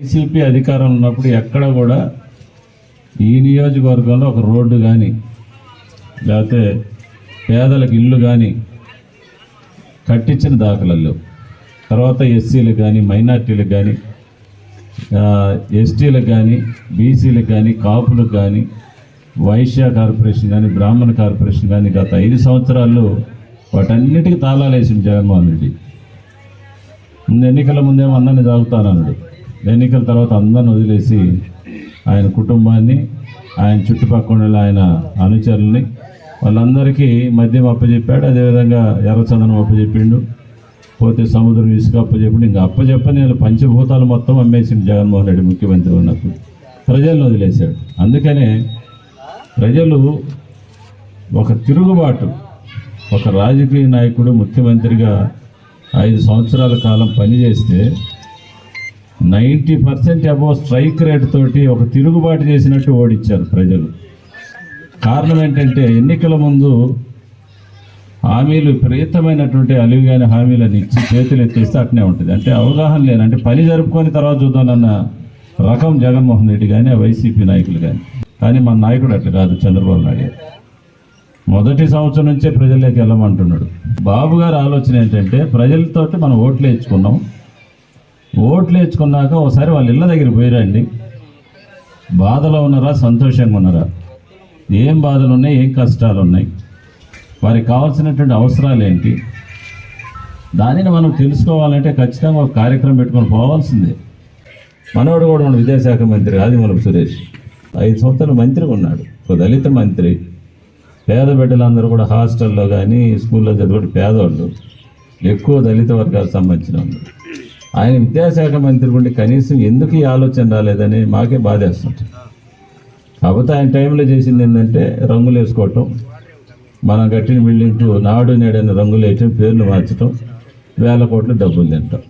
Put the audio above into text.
YCP అధికారంలో ఉన్నప్పుడు ఎక్కడ కూడా ఈ నియోజకవర్గంలో ఒక రోడ్డు కానీ లేకపోతే పేదలకు ఇల్లు కానీ కట్టించిన దాఖలాలు తర్వాత ఎస్సీలకు కానీ మైనార్టీలకు కానీ ఎస్టీలకు కానీ బీసీలకు కానీ కాపులకు కానీ వైశ్య కార్పొరేషన్ కానీ బ్రాహ్మణ కార్పొరేషన్ కానీ గత ఐదు సంవత్సరాల్లో వాటన్నిటికీ తాళాలు వేసింది జగన్మోహన్ రెడ్డి. ముందు ఎన్నికల ముందేమో అందరినీ తాగుతానన్నాడు ఎన్నికల తర్వాత అందరిని వదిలేసి ఆయన కుటుంబాన్ని ఆయన చుట్టుపక్కల ఉన్న ఆయన అనుచరుల్ని వాళ్ళందరికీ మద్యం అప్పచెప్పాడు అదేవిధంగా ఎర్రచందనం అప్పచెప్పిండు పోతే సముద్రం ఇసుక అప్పచెప్పిండు ఇంకా అప్పచెప్పని నేను పంచభూతాలు మొత్తం అమ్మేసింది జగన్మోహన్ రెడ్డి ముఖ్యమంత్రి ఉన్నప్పుడు. ప్రజలను వదిలేశాడు. అందుకనే ప్రజలు ఒక తిరుగుబాటు ఒక రాజకీయ నాయకుడు ముఖ్యమంత్రిగా ఐదు సంవత్సరాల కాలం పనిచేస్తే ninety percent above strike rate తోటి ఒక తిరుగుబాటు చేసినట్టు ఓడించారు ప్రజలు. కారణం ఏంటంటే ఎన్నికల ముందు హామీలు విపరీతమైనటువంటి అలివిగాని హామీలను ఇచ్చి చేతులు ఎత్తేస్తే అట్నే ఉంటుంది. అంటే అవగాహన లేని అంటే పని జరుపుకొని తర్వాత చూద్దామన్న రకం జగన్మోహన్ రెడ్డి కానీ వైసీపీ నాయకులు కానీ కానీ మన నాయకుడు అట్లా కాదు చంద్రబాబు నాయుడు మొదటి సంవత్సరం నుంచే ప్రజల్లోకి వెళ్ళమంటున్నాడు. బాబు గారి ఆలోచన ఏంటంటే ప్రజలతోటి మనం ఓట్లు వేయించుకున్నాం. ఓట్లు వేసుకున్నాక ఒకసారి వాళ్ళ ఇళ్ళ దగ్గర పోయిరండి. బాధలో ఉన్నారా? సంతోషంగా ఉన్నారా? ఏం బాధలు ఉన్నాయి ఏం కష్టాలు ఉన్నాయి వారికి కావాల్సినటువంటి అవసరాలు ఏంటి? దానిని మనం తెలుసుకోవాలంటే ఖచ్చితంగా ఒక కార్యక్రమం పెట్టుకొని పోవాల్సిందే. మనోడు కూడా ఉన్న విద్యాశాఖ మంత్రి ఆదిమూలపు సురేష్. ఐదు సంవత్సరాలు మంత్రిగా ఉన్నాడు. ఒక దళిత మంత్రి. పేద బిడ్డలందరూ కూడా హాస్టల్లో కానీ స్కూల్లో చదివే పేదవాళ్ళు ఎక్కువ దళిత వర్గాలకు సంబంధించిన వాళ్ళు. ఆయన విద్యాశాఖ మంత్రి ఉండి కనీసం ఎందుకు ఈ ఆలోచన రాలేదని మాకే బాధేస్తుంది. కాకపోతే ఆయన టైంలో చేసింది ఏంటంటే రంగులు వేసుకోవటం మనం కట్టిన బిల్డింగ్కు నాడు నేడని రంగులు వేయటం పేర్లు మార్చటం వేల కోట్ల డబ్బులు తింటాం.